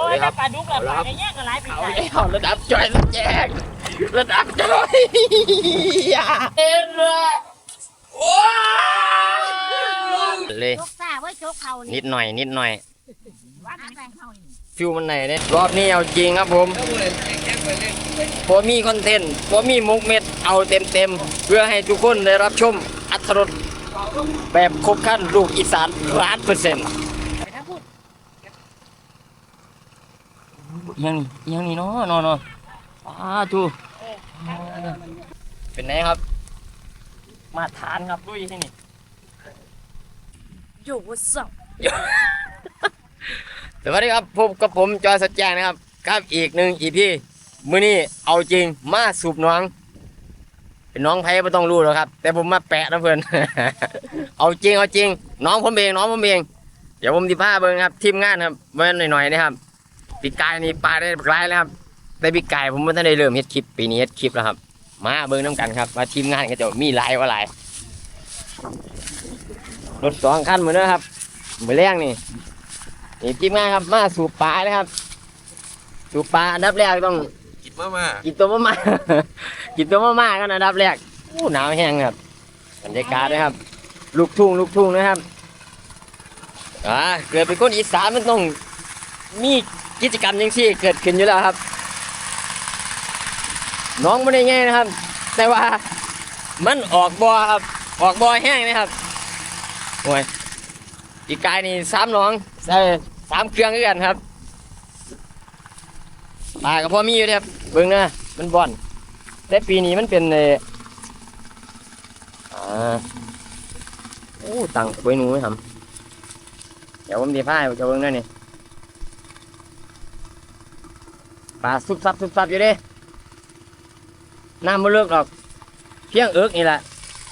อ้ยถ้าปลาดุกละปลาได้แยกกันหลายปีเอาได้แล้วระดับจอยระแจกระดับจอยอย่าเอ็นเลยว้าวเลยจกซ่าไว้จกเขานินี่ดหน่อย นิดหน่อยว่าแบ่งเขานี่ฟิวมันไหนเนี่ยรอบนี้เอาจริงครับผมผมมีคอนเทนต์ผมมีมุกเม็ดเอาเต็มเต็มๆเพื่อให้ทุกคนได้รับชมอัตรสแบบครบขั้นลูกอีสานล้านเปอร์เซ็นต์ ไปถ้าพูด ยังนี่ยังนี่เนาะเนาะเนาะอ้าจูเป็นไงครับ มาทานครับลุยที่นี่อยู่ว่าสับสวัสดีครับพบกับผมจอยสัจแจงนะครับกับอีกหนึ่งอีพีมื้อนี้เอาจริงมาสูบน้อง เป็นน้องไผ่ไม่ต้องรู้หรอกครับ แต่ผมมาแปะนะเพื่อน เอาจริงเอาจริง น้องผมเองน้องผมเองเดี๋ยวผมที่ผ้าเบิ้งครับทีมงานครับเบิ้งหน่อยๆนะครับ ปีกายนี่ปลาได้หลายแล้วครับแต่ปีกายผมไม่ทันได้เริ่มเฮ็ดคลิปปีนี้เฮ็ดคลิปแล้วครับ มาเบิ้งน้ำกันครับว่าทีมงานก็จะมีหลายว่าหลายรถสองคันเหมือนเดิมครับมือแรงนี่นี่ทีมงานครับมาสูบปลาเลยครับ สูบปลาอันดับแรกต้องกินมามากินตัวมาม่ากินตัวมาม่ากันอันดับแรกอู้หนาวแห้งครับบรรยากาศนะครับ ลูกทุ่งลูกทุ่งนะครับอ่าเกิดเป็นคนอีสานมันต้องมี กิจกรรมยังซี่เกิดขึ้นอยู่แล้วครับ น้องไม่ได้ง่ายนะครับ แต่ว่ามันออกบอครับ ออกบอแห้งนะครับโอ้ยอีกกายนี่สามน้องใส่สามเครื่องด้วยกันครับปลากับพ่อมีอยู่ครับเบิ่งนะมันบอนแต่ปีนี้มันเป็นเอ่ออ่าโอ้ตังไว้หนูไหมครับเดี๋ยวผมดีพายจะเบิ่งนั่นนี่ ปลาซุบซับซุบซับอยู่เด้น้ำมันเลิกหรอก เพียงเอิกนี่แหละ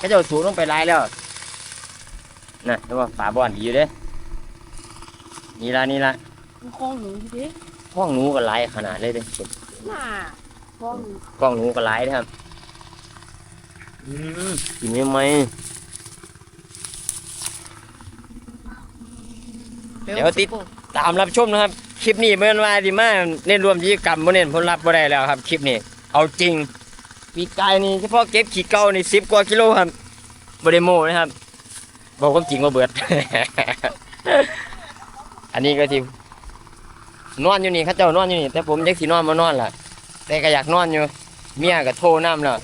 ก็จะเอาสูงลงไปหลายแล้วน่ะเรียกว่าฝาบ่อนดีอยู่เด้นี่ละนี่ละมันคลองหนูดิห้องหนูก็หลายขนาดเลยเด้น่าคลองหนูกล้องหนูก็หลายเด้อครับอืมกินยังไหม เดี๋ยวติด ตามรับชมนะครับ คลิปนี้เมื่อวานที่มาเน้นรวมกิจกรรมบ่เน้นผลลัพธ์บ่ได้แล้วครับคลิปนี้ เอาจริงปีกายนี่เฉพาะเก็บขี้เก่านี่สิบกว่ากิโลครับบ่ได้โม้นะครับ บอกความจริงว่าเบิด อันนี้ก็ที่นอนอยู่นี่เข้าเจ้านอนอยู่นี่แต่ผมยังสินอนมานอนล่ะ แต่ก็อยากนอนอยู่ เมียก็โทรน้ำแล้ว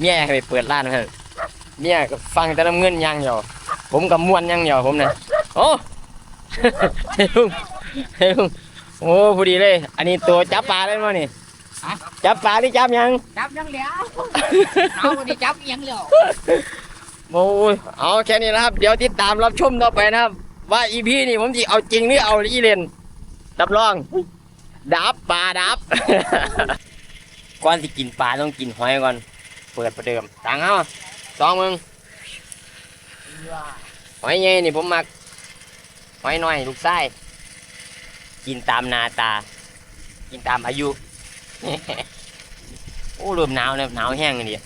เมียให้ไปเปิดร้านครับเมียก็ฟังแต่น้ำเงินยังเดียวผมกับม้วนยังเดียวผมนะโอ้เฮ้ยลุง เฮ้ยลุงโอ้พอดีเลย อันนี้ตัวจับปลาได้มั้ยนี่จับปลาที่จับยัง จับยังแล้วเอาวันนี้จับยังแล้วโอ้ยเอาแค่นี้นะครับ เดี๋ยวติดตามรับชมต่อไปนะครับ ว่าอีพีนี่ผมจะเอาจริงหรือเอาอีเล่นรับรองดับปลาดับก่อนที่กินปลาต้องกินหอยก่อน เปิดประเดิมตังเอาสองมึงหอยใหญ่นี่ผมมักหอยน้อยลูกไส้ กินตามนาตา กินตามอายุ โอ้เริ่มหนาวแล้วหนาวแห้งเลย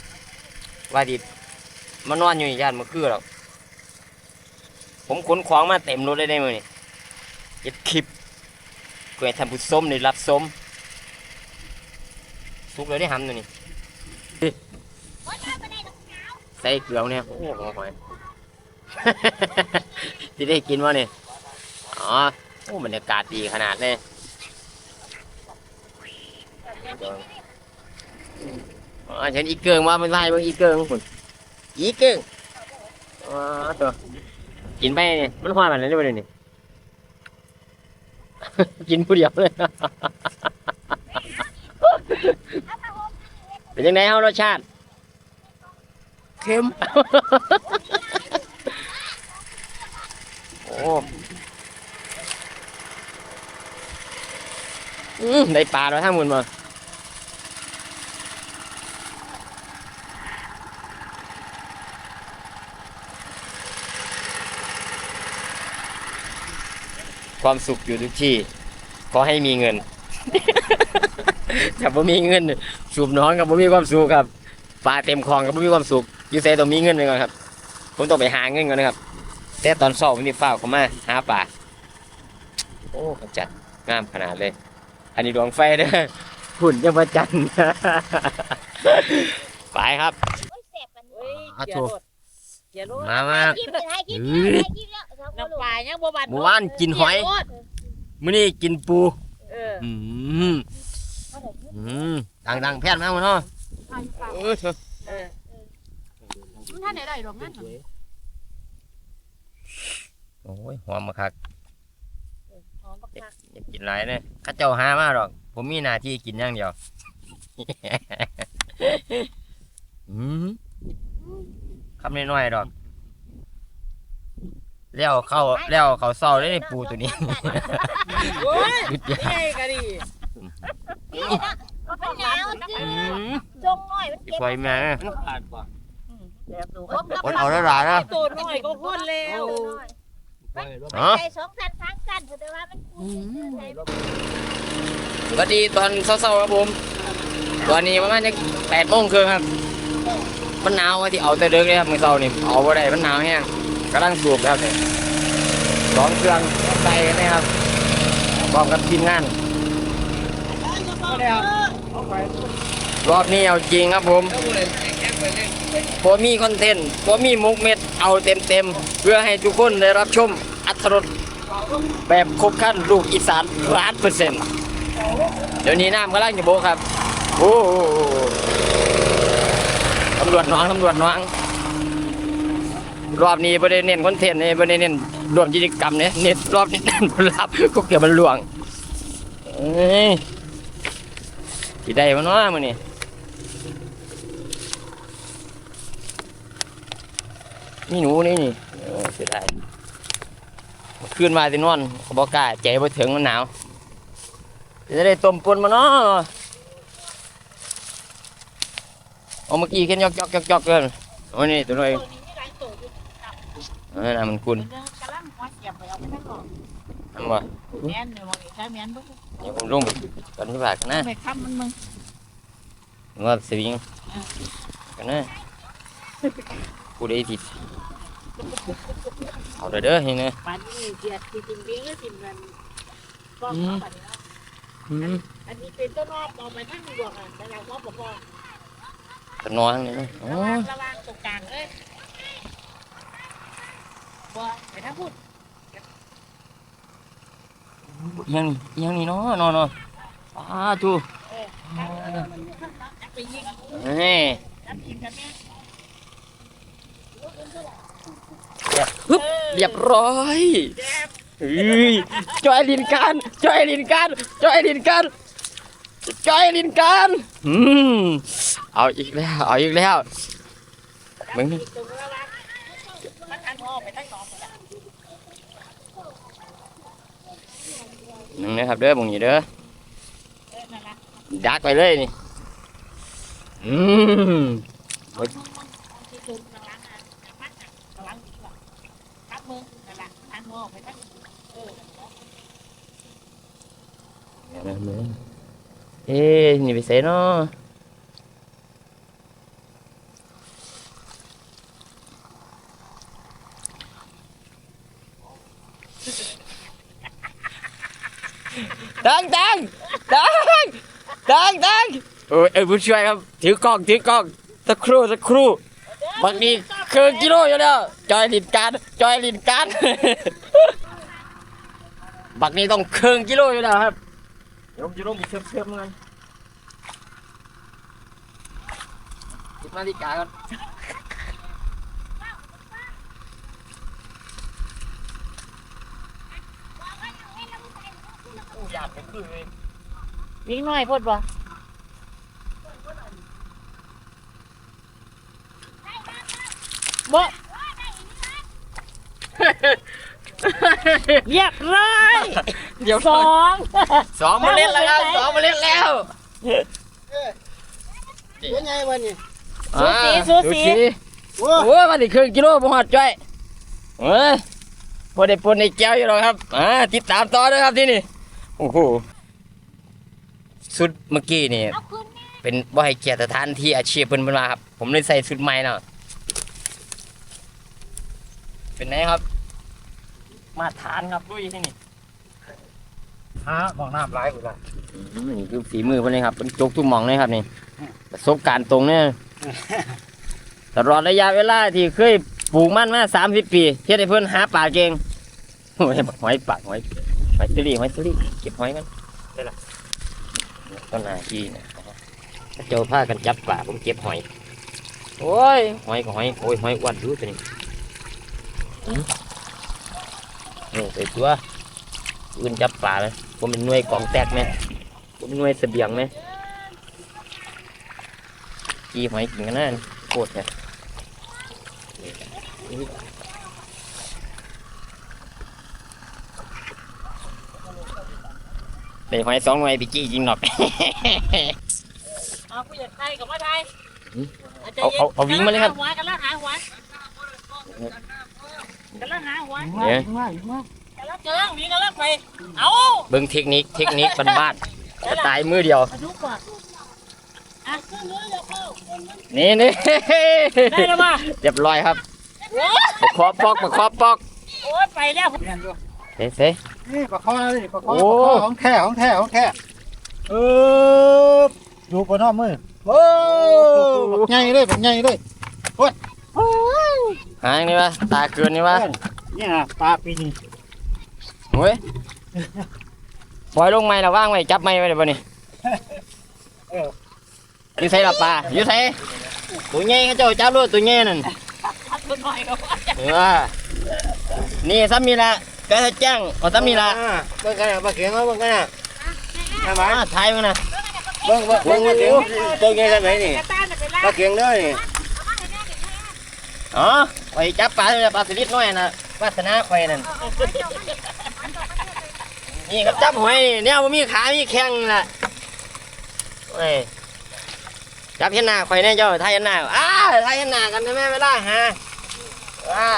ว่าดิมานอนอยู่ย่านมื่อคืนหรอกผมขนของมาเต็มรถเลยได้มั้ยนี่เก็บคลิปเพื่อท่านผู้ชมได้รับชมทุกเลยได้หำตัวนี้ใส่เกลือเนี่ยโอ้โหหอยจะได้กินวะเนี่ยอ๋อ โอ้บรรยากาศดีขนาดเลยอ๋อฉันอีเกิงว่ามันไล่เบิ่งอีเกิงคุณอีกึ่งอ๋อตัวกินไปเนี่ยมันหวานแบบนั้นได้ไหมเนี่ยกินผู้เดียวเลยเป็นยังไงเฮารสชาติเค็มโอ้อืม ได้ปลาแล้วทั้งหมดมาความสุขอยู่ทุกที่ ขอให้มีเงินถ้าบ่มีเงิน สูบน้องกับบ่มีความสุขครับปลาเต็มคลองกับบ่มีความสุขอยู่แต่ต้องมีเงินไปก่อนครับ ผมต้องไปหาเงินก่อนนะครับ แต่ตอนสอบผมนี่ฝ้าเขามาหาปลาโอ้ขจัดงามขนาดเลย อันนี้ดวงไฟเด้อหุ่นยังมาจันทร์ ไปครับเสียบมันเฮ้ยอะเกียโถร์รถเกียร์รถมามากินไปให้กินแล้วให้กินแล้วสองคนน้ำปลายังบ่บาดหมู่บ้านกินหอยมื้อนี้กินปูเอออืมอืมดังดังๆแพทย์มาหมดเนาะเออเถอะเออมันท่านไหนได้ดอกนั่นโอ้ยหอมมาคักหอมบักคัก อย่ากินหลายเนี่ยข้าเจ้าหามาหรอก ผมมีหน้าที่กินอย่างเดียว อืมคำน้อยๆดอกแล้วเข้าแล้วเขาเศร้าได้ในปูตัวนี้โอ้ยยุดยาใหญ่ก็ดีมันหนาวจริอืงมจงหน่อยมันอีเก็บไฟแม่แบบดูอดเอาได้หลายนะตัวน้อยก็คนแล้ว ฮะ ใจสองสันทั้งกันแต่ว่ามันสวัสดีตอนเช้าๆครับผม ตอนนี้ประมาณจะแปดโมงครึ่งครับ มันหนาวว่าที่เอาแต่เด็กเลยครับมื้อเช้านี่เอาบ่ได้มันหนาวแห้งกำลังสูบครับเนี่ยสองเครื่องใส่กันนะครับพร้อมกับทีมงาน รอบนี้เอาจริงครับผมผมมีคอนเทนต์ผมมีมุกเม็ด เอาเต็มๆ เพื่อให้ทุกคนได้รับชมอัตรสแบบครบขั้นลูกอีสานล้านเปอร์เซ็นต์เดี๋ยวนี้น้ำกำลังจะโบครับ โอ้โหตำรวจน้องตำรวจน้องรอบนี้ประเด็นเน้นคอนเทนต์เนี่ยประเด็นเน้นรวมกิจกรรมเนี่ยเน้นรอบนี้เน้นผลลัพธ์ก็เกี่ยวมันหลวงเอ้ยที่ได้มันว่ามือนี่ นี่หนูนี่นี่เออเสียดายขึ้นมาสินอนก็บอกกล้าใจบ่ถึงมันหนาวจะได้ต้มปนมาเนาะเอาเมื่อกี้แค่ยอกยอกยอกยอกเลยโอ้นี่ตัวน้อยเออน่ะมันคุณกำลังหัวเสียบไปเอาไปทั้งหมดทำบ่แม่นเนี่ยว่าใช้แม่นบ่เดี๋ยวผมลงไปตอนที่บากกันนะไม่ค้ำมันมึงว่าสวิงกันนะ กูได้ติดเอาเด้อเด้อเห็นไหมปานนี้เกียดที่จริงๆก็สิมันก็อืมอันนี้เป็นต้นรอบเอาไปทั้งดวงอะแต่เราก็บอกว่าตะนอนนี่นะอ๋อระวังระวังตรงกลางเอ้ยบ่ไปทั้งพูดยังนี่ยังนี่เนาะเนาะเนาะอ้าจูไปยิงเฮ้ยน้ำกินกันแม่ ฮึบเรียบร้อยเฮ้ยจอยลินการจอยลินการจอยลินการจอยลินการอืมเอาอีกแล้ว เอาอีกแล้วมึงนึงนะครับเด้อมึงนี่เด้อดักไปเลยนี่อืม ที่ตรงระวังอะมันระวังดีกว่าครับมึงนั่ นละทันพอไปทั้งเออเอ๊ะนี่ไปเสเนาะดังดังดังดังดังโอ้ยเอ้ยผู้ช่วยครับถือกล้องถือกล้องสักครู่สักครู่บางทีครึ่งกิโลอยู่แล้วจอยลินการจอยลินการ บักนี้ต้องครึ่งกิโลอยู่แล้วครับเดี๋ยวผมจะลงไปเชื่อมเชื่อมกันติดนาฬิกาก่อนอู้อยากเป็นคือเลยวิ่งหน่อยพดบ่บ่ เรียบร้อยเดี๋ยวสองสองมาเล่นแล้วครับสองมาเล่นแล้วเป็นไงวันนี้อ่าสูสีโอ้ยมันอีกครึ่งกิโลบ่ฮอดจ้อยเอ้ยพอได้ปนในแก้วอยู่หรอกครับอ่าติดตามต่อด้วยครับที่นี่โอ้โหสุดเมื่อกี้นี่เอาคืนเป็นบ่ให้เกียรติสถานที่อาชีพเพิ่นเพิ่นมาครับ ผมเลยใส่ชุดใหม่เนาะเป็นไงครับ มาทานครับด้วยที่นี่หาหมองน้ำไหลกูละอืมนี่คือฝีมือเพิ่นเลยครับเป็นจกทุกหม่องเลยครับนี่ประสบการณ์ตรงเนี่ยตลอดระยะเวลาที่เคยปลูกมันมาสามสิบปีเฮ็ดให้เพิ่นหาปลาเก่งโอ้ยบักหอยปากหอยหอยสลีหอยสลีเก็บหอยกันได้ละต้นนาที่เนี่ยเจ้าพากันจับปลาผมเก็บหอยโอ้ยหอยก็หอยโอ้ยหอยอ้วนดูตัวนี้ อืมนี่ใส่ตัวอื่นจับปลาเลยผมเป็นหน่วยกองแตกไหมผมเป็นหน่วยเสบียงไหมกีหอยกินกันนั่นโคตรเนี่ยเป็นหอยสองหน่วยไปจี้จริงหรอกเอาผู้ใหญ่ไทยกับว่าไทยเอาเอาเอาวิ่งมาเลยครับหัวกันแล้วหาหัว กันแล้วหาหัวเดี๋ยวกันแล้วเจอวิ่งกันแล้วไป เอาเบิ่งเทคนิคเทคนิคบ้านๆสไตล์มือเดียวมาดูก่อนอะขึ้นเลยเดี๋ยวเข้านี่นี่ได้แล้วป่ะเรียบร้อยครับโอ้ยประคอบปอกประคอบปอกโอ้ยไปแล้วเรียนอยู่เซ่เซ่นี่ปลาคอนี่ปลาคอโอ้ปลาคอของแท้ของแท้ของแท้เออดูปนอ้อมมือโอ้บักใหญ่เลยบักใหญ่เลย หาอย่างนี้วะตาเกินนี่วะเนี่ยปลาปีนี้โอ้ยปล่อยลงไม้แล้วว่างไว้จับไม้ไว้เลยบ่นี่อยู่ใส่ละปลาอยู่ใส่ตัวใหญ่เขาเจ้าจับรถตัวใหญ่นั่นทักตัวหน่อยก็ว่าเออนี่ซ้ำมีละก็จะแจ้งเอาซ้ำมีละเบิ่งกันนะปลาเขียงเอาเบิ่งกันนะใช่ไหมมาถ่ายมันนะเบิ่งเบิ่งเบิ่งปลาเขียงตัวใหญ่กันไหนนี่กระต้านไปล่าปลาเขียงเด้อนี่อ๋อ ไปจับปลาเลยปลาสลิดน้อยนะวาสนาข่อยนั่นนี่ครับจับหอยนี่เนี่ยมันมีขา มีแข้งล่ะเอ้ยจับเห็นหน้าข่อยแน่เจ้าถ่ายเห็นหน้าอ้าถ่ายเห็นหน้ากันได้ไหมไม่ได้ฮะว้า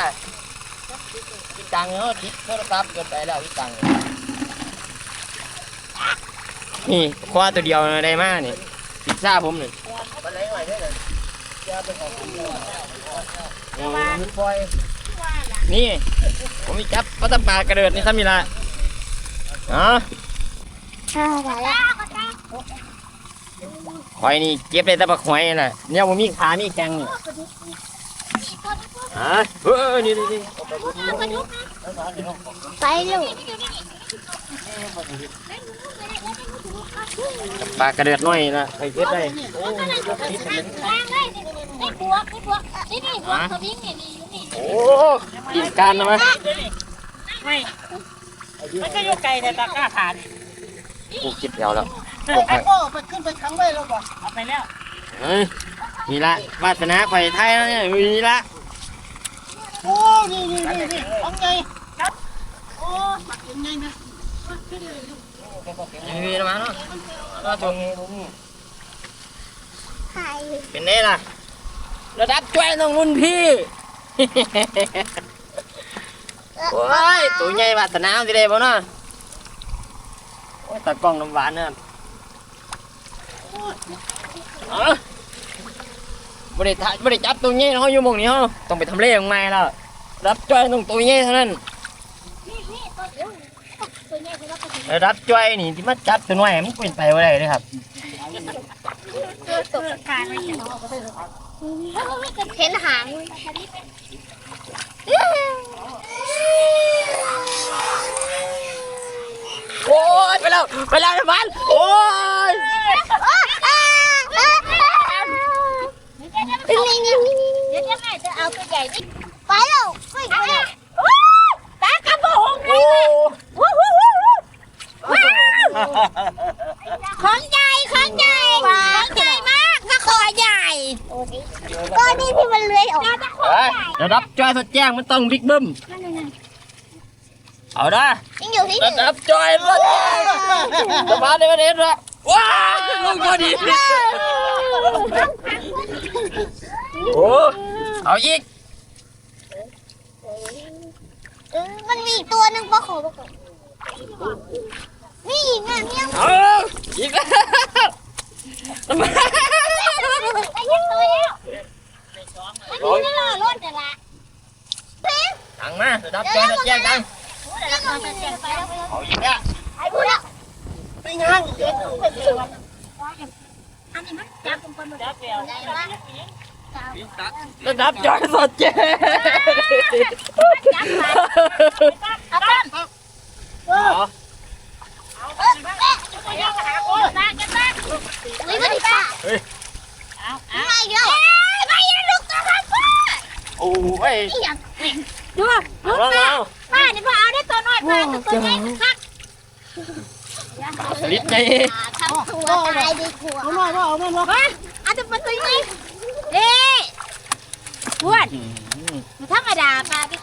พี่ตังเนาะทิศโทรศัพท์เกินไปแล้วพี่ตังนี่คว้าตัวเดียวได้มากนี่พิซซ่าผมนี่นี่ นี่ ผมมีจับปลาตะปากระเดิดนี่ซ้ำมีละอ๋อหอยนี่เก็บได้แต่ปลาหอยน่ะเนี่ยผมมีขามีแขงนี่ฮะเออนี่นี่ไปลูก ปลากระเดิดน้อยนะไปเก็บได้นี่บวกนี่บวกนี่นี่บวกเขาวิ่งนี่นี่นี่โอ้กินการนะมั้ยไม่มันก็อยู่ไกลแต่ตะกร้าผ่านกูคิดแถวแล้วไอ้โก้ไปขึ้นไปครั้งไว้แล้วบ่เอาไปแล้วเฮ้ยนี่ละวาสนาไข่ไทยแล้วเนี่ยมีละโอ้นี่นี่นี่นี่ของไงครับโอ้ยังไงนะมีละมาเก็บช่วยน้องรุ่นพี่โอ้ตัวใหญ่วาสนาสิได้บ่เนาะโอ้ยตากล้องนะ ครับเอ้าบ่ได้ถ่ายบ่ได้จับตัวใหญ่เนาะอยู่หม่องนี้เฮาต้องไปทำเลของใหม่แล้วรับจ้ ระดับจ้อยนี่ที่มาจับตัวน้อยมันเป็นไปบ่ได้เด้อครับตกกลางเลยเห็นหางโอ้ยไปแล้วไปแล้วน้ำหวานโอ้ยนี่นี่เดี๋ยวแม่จะเอาตัวใหญ่ไปแล้วไปแล้วตากระโปงโอ้ ของใหญ่ของใหญ่ของใหญ่มากตะขอใหญ่ก็นี่ที่มันเลื้อยออกตะขอเอ้ยระดับจ้อยสดแจ้งมันต้องบิ๊กบึ้มเอาได้ยังอยู่ที่ระดับจอยรถสบายเลยวันนี้ละว้าวลงพอดีโอ้เอาอีกมันมีตัวหนึ่งปะขอปะขอ นี่แม่เนี่ยเอาอีกแล้วไอ้ยังตัวแล้วมันมีนั่นละรถเดี๋ยวละตังมาระดับจอยสดแจ้งตังเดี๋ยวละไปแล้วไปแล้วเอาอีกแล้วไอ้พูดแล้วงเด็กเพิ่นเจอวันอันนี้มันจับเป็นคนจับแล้วระดับจอยสดเจจับไปเอาต้น เอาไปจะยังหาคน บ้านกันบ้าน นี่มันดีป่ะเอาเอาไม่เยอะไม่เยอะลูกตัวมันป้าโอ้ยอีหยังดูเอาแล้วเอาป้านี่พอเอาได้ตัวน้อยป้าตัวใหญ่คักสลิดไงทำตัวตายดีกว่าเอาหน่อยว่าเอาหน่อยว่ามาเอาแต่มันตัวใหญ่เด้อ้วนธรรมดาป้าพี่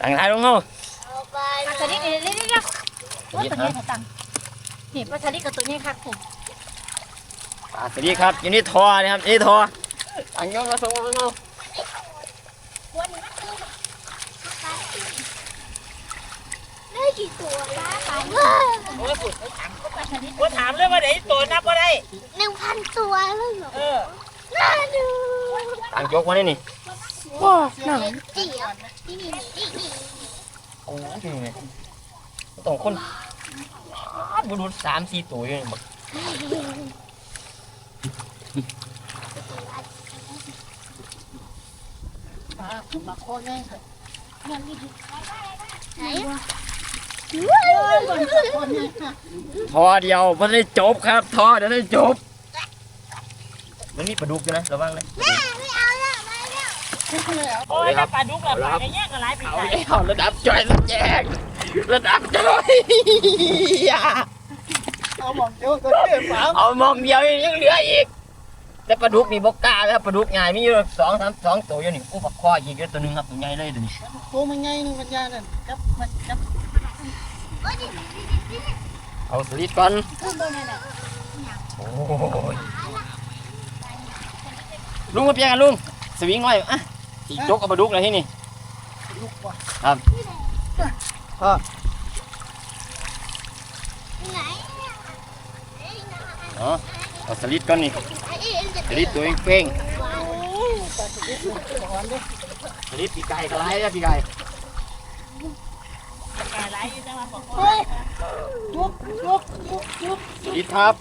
ต่างท้ายลงเฮาปลาสลิดนี่นี่นี่ตัวนี้ให้ ตังนี่ปลาสลิดกับตัวนี้คักผมปลาสลิดครับอยู่นี่ทอนะครับนี่ทอต่างยกกระทงลงเฮาวันนี้มันคือได้กี่ตัวป้าไปโอ้ยสุดว่าถามเลยว่าไหนตัวนับว่าได้หนึ่งพันตัวแล้วเหรอเออน่าดูต่างยกมานี่นี่ว้าหนังเจียวนี่นี่นี่นี่โอ้ยต้องคน บุรุษสามสี่ตัวอยู่นี่บักมาโคแน่ไหนทอเดียวมันได้จบครับทอเดี๋ยวได้จบ มันมีปลาดุกอยู่นะระวังเลยโอ้ยถ้าปลาดุกละปลาในแง่ก็หลายปีได้แล้วระดับจอยระแจก ระดับจอยเอาหมองเดียวก็เก็บฝาเอามองเดียวยังเหลืออีก แต่ปลาดุกนี่บกกล้าเลยครับปลาดุกใหญ่มีอยู่สองสามสองตัวอยู่นี่อู้ปักคออีกเยอะตัวหนึงครับตัวใหญ่เลยตัวนี้ตัวมันใหญ่นึงมันยานั่นจับมันจับโอ้ยนี่เอาสลิดก่อนคือตัวนี้แหละโอ้ยลุงมาเปลี่ยนกันลุงสวิงหน่อยอะสีจกเอาปลาดุกเลยที่นี่ ลูกว่ะไห นอ๋อเอาสลิดก่อนนี่ไอ้เอ็นจะสลิดตัวเองเป้งแต่ชีวิตลูกเป็นของมันดิสลิดปีไก่กระไรนะปีไก่แก่หลายจังหวะบอกเฮ้ยยุบยุบยุบยุบสลิดครับ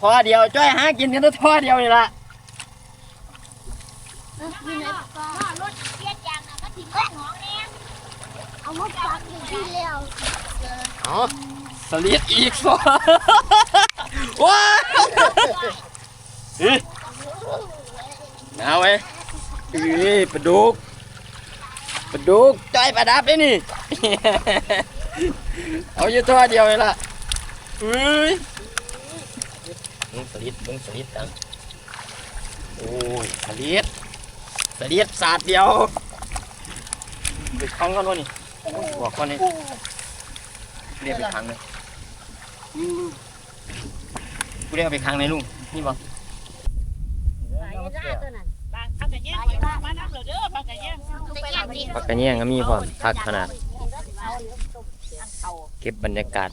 ทอเดียวจ้อยหากินกันตัวทอเดียวนี่ละ มีไหนก็รถเทียนยางนะก็ทิ้งไว้หองแน่ เอามาปักอยู่ที่แล้วอ๋อสลิดอีกสองว้าเฮ้ยเอาไว้เฮ้ยปลาดุกปลาดุกจ้อยปลาดับได้นี่ เอาอยู่ตัวเดียวเลยล่ะเฮ้ยมึงสลิดมึงสลิดตังโอ้ยสลิดสลิดสาดเดียวไปคล้องกันวะนี่ บอกก่อนนี่เรียกไปครั้งเลยกูเรียกไปครั้งไหนลุงนี่บอกบางพักกันย่านับเลยเด้อพักกันแย่ปากกระเนียงก็มีพร้อมพักขนาด เก็บบรรยากาศ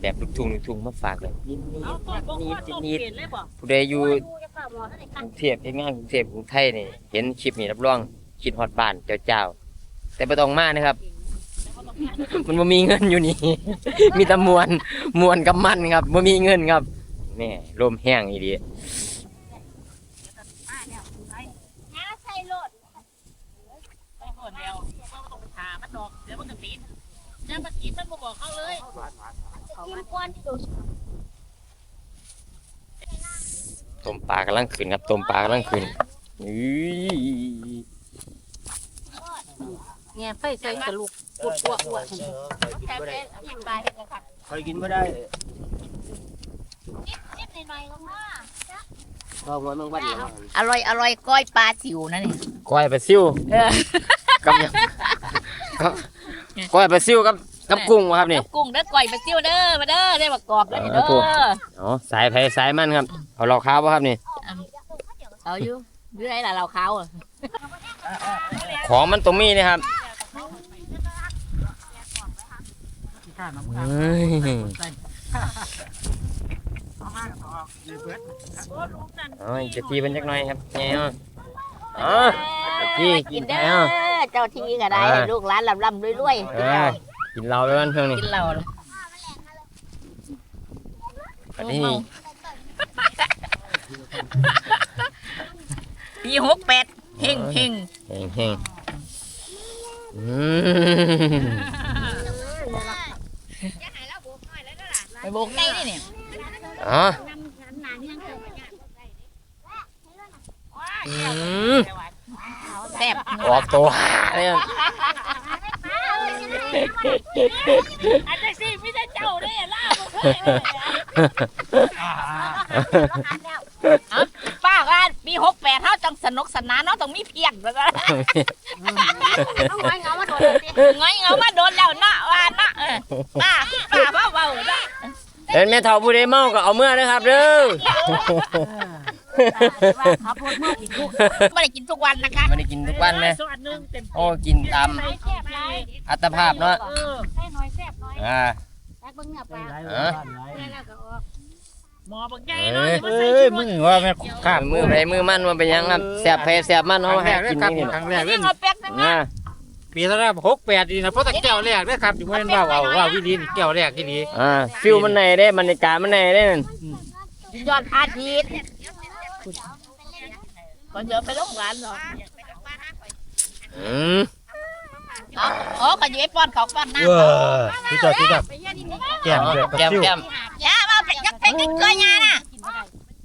แบบลูกทุ่งลูกทุ่งมาฝากเลยนี่เอาต้นบงนี่ว่าต้นนี่เปลี่ยนเลยบ่ผู้ใดอยู่กรุงเทพเฮ็ดงานกรุงเทพกรุงไทยนี่เห็นคลิปนี้รับรองคิดฮอดบ้านเจ้าเจ้าแต่ไม่ต้องมานะครับ มันบ่มีเงินอยู่นี่ มีแต่มวนมวนกับมันครับบ่มีเงินครับแม่ลมแห้งอีดีใส่รถไปคนเดียวต้องไปถามันดอกเดี๋ยวมันจะปีนเดี๋ยวมันกินมันบ่บอกเขาเลยกินก้อนดูต้มปลากำลังขึ้นครับต้มปลากำลังขึ้นอื้อเนี่ยไฟใส่กระลูก ปวดปวดปวดแค่เป็นกินไปค่ะคอยกินไม่ได้นิดหน่อยลงมาพอมันวันอร่อยอร่อยก้อยปลาสิวนั่นนี่ก้อยปลาซิวเออกับก้อยปลาซิวกับกับกุ้งวะครับนี่กุ้งเด้อก้อยปลาสิวเด้อมาเด้อได้ประกอบแล้วเด้ออ๋อสายไผ่สายมันครับ เอาเราข้าวป่ะครับนี่เอาอยู่อยู่ไหนล่ะเราเขาอะของมันตรงนี้นะครับ เฮ้ยอ๋อจะทีมันจักหน่อยครับแง่เนาะอ๋อจะทีกิกินนเด้แล้อวเจ้าทีก็ได้ลูกหลานลำลำรวยเออกินเราไปวันเพิ่งนี่กินเราเลยนี่ปีหกแปดเฮงเฮงเฮงเฮงอืม ไปโบกไงนี่เนี่ยอ๋ออืมแซ่บออกตัวเนี่ยอันนี้สิไม่ได้เจ้าเด้ล่าบ่เคยป้าว่าปีหกแปดเฮาจังสนุกสนานเนาะต้องมีเพียงแล้วก็ต้องไว้เงามาโดนสิง้อยเงามาโดนแล้วเนาะว่าเนาะเออป้าป้า เห็นแม่เฒ่าผู้ใดเมาก็เอาเมื่อนะครับเด้อครับพูดมากกินทุกไม่ได้กินทุกวันนะคะไม่ได้กินทุกวันนะส่วนหนึ่งเต็มโอ้กินตามแซ่บไรอัตภาพเนาะเออใส่น้อยแซ่บน้อยอ่าแซ่บเบิ่งเนื้อปลาฮะแล้วก็ออกหมอบักใหญ่เนาะอย่ามาเอ้ใส่ยชุดมึงว่าแม่ข้ามมือไปมือมันมันเป็นหยังครับแสบแพ้แสบมันคเขารั้งแรให้กเลกิยนครับนี่ครั้งแรกเลนี่ยเอาแป๊กได้ไหมนะ ปีละหกแปดดีนะเพราะแต่แก้วแรกเลยครับอยู่ไม่ว่าว่าว่าวิลินแก้วแรกที่ดีอ่าฟิลมันในได้บรรยากาศมันในได้นั่นยอดอาทิตย์ก่อนเดี๋ยวไปโรงพยาบาลเนาะอืมอ๋ออ๋อก็อยู่ไอ้ป้อนเขาป้อนน้เออที่จอดที่จอดแก้มเดือดแก้มซิ่วแก้มำย่ามาเป็นยักษ์เป็นกินเกลือยาน่ะ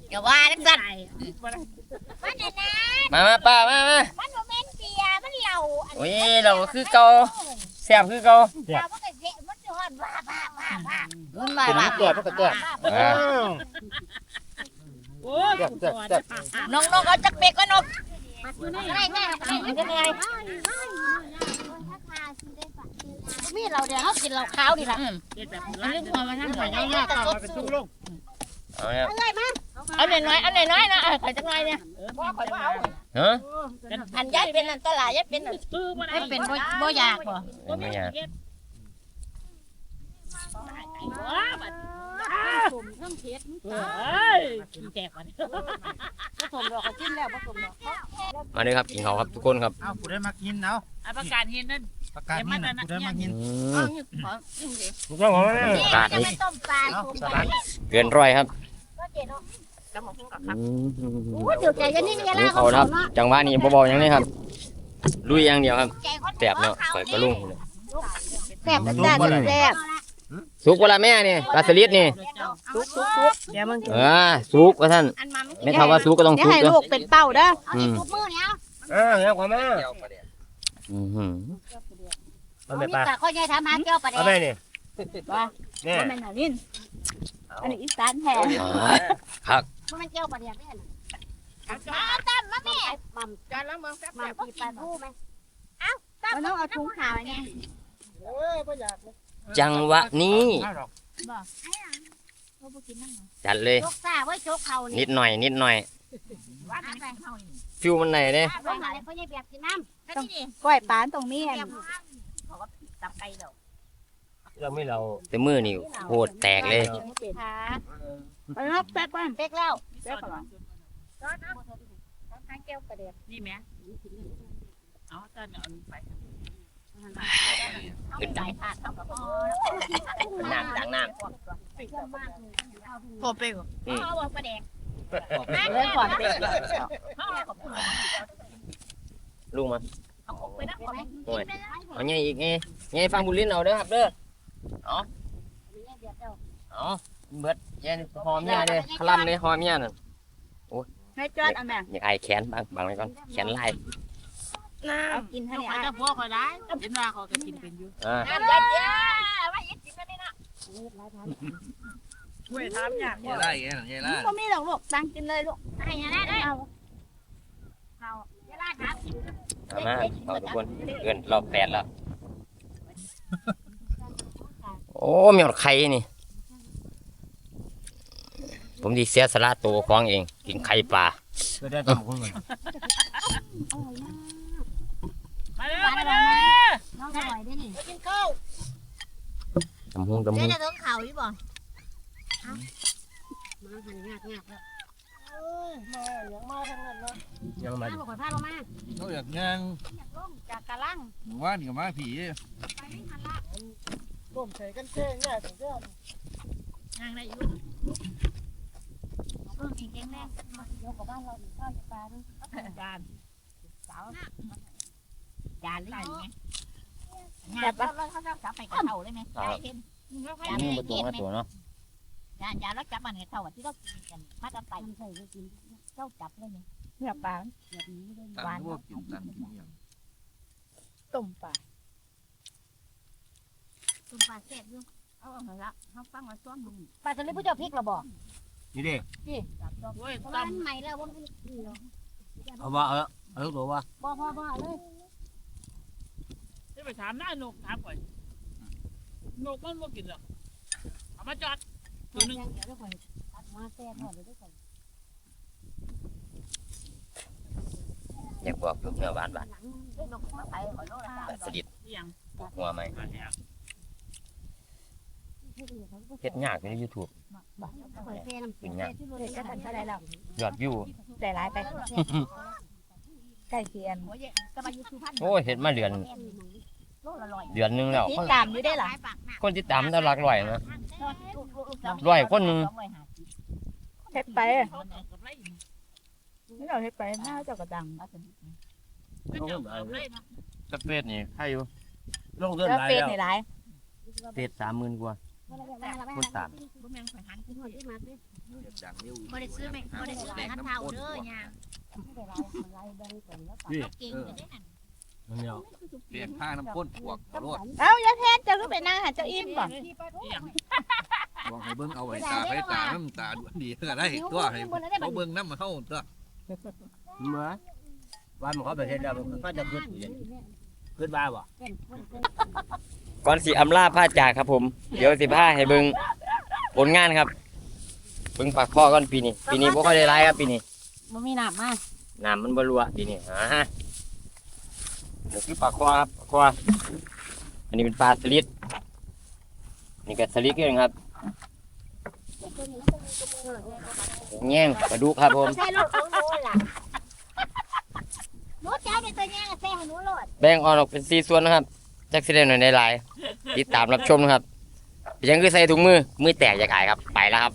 อย่าว่าจังซั่นมันน่ะนะมามาป้ามามา โอ้ยเราก็คือเก่าแสบคือเก่าเรามันก็เจ๊มันสิฮอดว่าว่าว่าว่ามันมาเป็นว่าน้ำแก้วมันก็แก้วอ่าแก้วแก้วแก้วน้องน้องเอาจักเป๊กก็นกได้แม่ได้ยังไงมีเราเดี๋ยวเฮากินเหล้าขาวนี่ล่ะอันนี้พอมาทำหน่อยเอาหน้าข้าวมาเป็นตู้ลงเอาเนี่ยเอาเลยมาเอาหน่อยๆเอาหน่อยๆนะเออขอจักหน่อยเนี่ย ฮะอันยายเป็นอันตรายยายเป็นอันยายเป็นบ่บ่อยากบ่ไม่อยากผมเพิ่งเฮ็ดเอ้ยแจกก่อนผสมดอกก็จิ้มแล้วผสมดอกมาเลยครับกินเขาวครับทุกคนครับเอาผู้ได้มากินเอาอะประกาศเห็นนั่นประกาศนี่นะผู้ได้มากินอืเอามนี่ขอนี่ดิถูกต้องเหรอเนี่ยนี่จะไม่ต้มปลาผมไปเกินร้อยครับ ก็เจ๊เนาะกำลังพุ่งกับอืมโอ้เดี๋ยวใจจะนี่นี่นี่ล่ะเขาครับ จังหวะนี้บ่บอกอย่างนี้ครับ ลุยอย่างเดียวครับใจคนแสบเนาะข่อยก็ลุงเลยแซ่บจ้าแซ่บสุกเวลาแม่นี่ปลาสลิดนี่ซุกซุกซุกเดี๋ยวมึงเออสุกว่าท่านอันมาไม่ทำว่าสุกก็ต้องอย่าสุกให้เด้อลูกเป็นเป้าเด้ออืมทุกมือเนี่ยเออเนี่ยความแม่อือหือมันมีไม่ปลาแต่ข้อยายทำหาเกี่ยวประเด็เอานได้นี่เนี่ยมันเป็นอะไรนี่อันนี้อีสานแท้ครับ มันเกี่ยวประเด็นได้มาตั้มมาแม่มัมจานแล้วมึงแป๊บมัมปีปลาทูไหมเอ้าตั้มต้องเอาถุงขาวไงจังหวะนี้ เขาบอกกินนั่งจัดเลย ยกซ่าไว้โชกเขานินี่ดหน่อยนิดหน่อย ว่าไปเขาฟิวมันไหนเด้ว่าอะไรเขาจะเบียกกินน้ำต้องนี่ก้อยปานตรงนี้ตับไก่แล้วเราไม่เราแต่มือนี่โคตรแตกเลยค่ะ ไปรับแป๊กบ้านแป๊กแล้วแซ่บก่อนร้อนนะทางเกี่ยวประเด็นนี่แม่เอาตอนเอาไปขึ้นได้ขาดเท่ากับพอน้ำดังน้โคเปกพอบอกประเด็นเล่นก่อนเปกำลุงมาเอาของไปนะขอโอ้ยเอาไงอีกไงไงฟังบุญลิ้นเอาเด้อครับเด้อเอาเอา เบิดแย่หอมเนี่ยเลยคลำเลยหอมเนี่ยน่ะให้จอดอันแม่อยากไอแขนบางบางไว้ก่อนแขนลายเอากินให้เอาได้จะพวกเขาได้เห็นว่าเขาก็กินเป็นอยู่อ่าน้ำยัดยาว่ายิบกินกันนี่นะเว้ยทำอย่างเยล่าเยล่าเยล่าก็มีหรอกลูกตั้งกินเลยลูกให้ยังได้เอาเอาเวลาถามเอามาเอาทุกคนเกินรอบแปดแล้วโอ้มีหอดไข่นี่ ผมดีเสียสละตัวของเอง กินไข่ปลาก็ได้ตามคนเหมือนมาเลยบ้านมาเราเลยน้องอร่อยด้วยนี่กินข้าวตำหงตำหเดี๋ยวงจะต้องเข่าอยู่บ่เอามาหันงากงากแล้วยังมามาบอกขอพาลงมาเขาอยากย่างอยากลงจากกะลังว่านกับมาผีไปไม่ทันละย่างได้อยู่อีกเองแน่ เดี๋ยวกับบ้านเราอีกข้าวปลาด้วยจานสาวจานหรือไงจับปะแล้วเขาจับไปกับเท่าเลยไหมยายเห็นนี่ประตูมาตัวเนานยานแล้วจับมันกระเท่าที่เรากินกันมากันไปเจ้าจับเลยไหมเนี่ยปลาตันพวกกินตันกินอย่างต้มปลาตุ่มปลาแซ่บอยู่เอาเอาละเขาฟังว่าซ้อนบุญปลาจะเลผู้เจ้าพริกเราบอก นี่ดิจับต้องเว้ยเพราะตั้ว่ามมันใหม่แล้วว่ามันเอาว่าเอาเอาตัวว่าบ่พอบ่เลยจะไปถามหน้านกถามก่อนนกมันบ่กินหรอกเอามาจอดตัวหนึงเดี๋ยวเราไปตัดมาแซ่บหน่อยเดี๋ยวได้ก่อนอยากบอกเนื้อหวานหวานหนังนกมาไปขอโลละแบบสลิดยังหัวไหม เฮ็ดยากใน YouTube เปิดแซ่น้ำเป็นไงที่รถก็ทันเท่าไรแล้วยอดวิวได้หลายไปใกล้เคียนหัวเย่ก็มาอยู่สุพรรณโอ้ยเฮ็ดมาเดือนโลละร้อยเดือนหนึงแล้วติดตามอยู่ได้หรอคนที่ตามได้หลักร้อยนะร้อยคนหนึ่งเฮ็ดไปนี่เราเฮ็ดไปหน้าเจ้าก็ดังสเปซนี่ให้อยู่ลงเดือนแล้วหลายเฟซแล้วนี่หลายเปซสามหมื่นกว่า คนตามอย่างเดียวบ่ได้ซื้อไม่บ่ได้ซื้อไม่ทันเท่าเด้อยาพี่เก่งอยู่ได้นั่นมันเดียวเปลี่ยนผ้าน้ำข้นปวกรถเอ้าอย่าแทนเจ้าก็ไปนั่งหาเจ้าอิ่มบ่ยังวางให้เบิ้งเอาไว้ตาไปตาน้ำตาดดีก็ได้ตัวให้เขาเบิ้งน้ำมาเข้าตัวเมื่อวันมันเขาไปเฮ็ดแล้วมันก็จะขึ้นขึ้นบ้าบ่ ก่อนสิอำลาผ้าจากครับผม เดี๋ยวสิผ้าให้เบิ่งผลงานครับ เบิ่งปากคอก่อนปีนี้ ปีนี้บ่ค่อยได้หลายครับปีนี้บ่มีน้ำมาน้ำมันบ่รั่วปีนี้อ่าฮะเดี๋ยวคือปลาคอครับปลาคออันนี้เป็นปลาสลิดนี่ก็สลิดเองครับแง่งปลาดุกครับผม ใช่ลูกของหนูล่ะหนูจ้าเป็นตัวแย่งแซ่ให้หนูโลดแบ่งออกเป็นสี่ส่วนนะครับ จักสิได้หน่อยในไลน์ติดตามรับชมนะครับยังคือใส่ถุงมือมือแตกอย่าขายครับไปแล้วครับ